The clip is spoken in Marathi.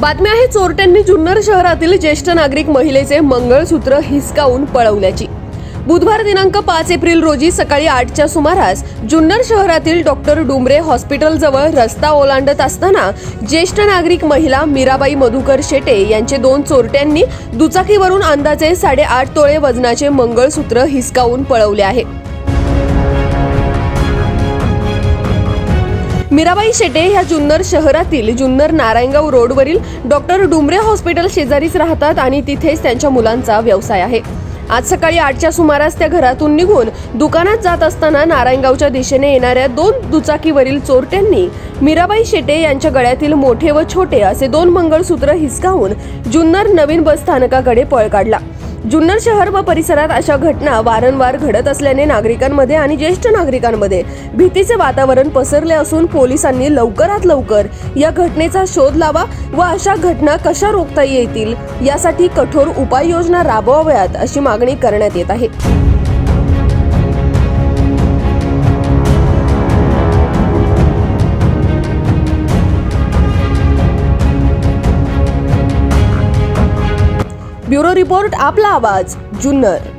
बातमी आहे चोरट्यांनी जुन्नर शहरातील ज्येष्ठ नागरिक महिलेचे मंगळसूत्र हिसकावून पळवल्याची. बुधवार दिनांक पाच एप्रिल रोजी सकाळी आठच्या सुमारास जुन्नर शहरातील डॉक्टर डुमरे हॉस्पिटलजवळ रस्ता ओलांडत असताना ज्येष्ठ नागरिक महिला मीराबाई मधुकर शेटे यांचे दोन चोरट्यांनी दुचाकीवरून अंदाजे साडेआठ तोळे वजनाचे मंगळसूत्र हिसकावून पळवले आहे. मीराबाई शेटे ह्या जुन्नर शहरातील जुन्नर नारायणगाव रोडवरील डॉक्टर डुमरे हॉस्पिटल शेजारीच राहतात आणि तिथेच त्यांच्या मुलांचा व्यवसाय आहे. आज सकाळी आठच्या सुमारास त्या घरातून निघून दुकानात जात असताना नारायणगावच्या दिशेने येणाऱ्या दोन दुचाकीवरील चोरट्यांनी मीराबाई शेटे यांच्या गळ्यातील मोठे व छोटे असे दोन मंगळसूत्र हिसकावून जुन्नर नवीन बस स्थानकाकडे पळ काढला. जुन्नर शहर व परिसरात अशा घटना वारंवार घडत असल्याने नागरिकांमध्ये आणि ज्येष्ठ नागरिकांमध्ये भीतीचे वातावरण पसरले असून पोलिसांनी लवकरात लवकर या घटनेचा शोध लावा व अशा घटना कशा रोखता येतील यासाठी कठोर उपाययोजना राबवाव्यात अशी मागणी करण्यात येत आहे. ब्युरो रिपोर्ट आपला आवाज जुन्नर.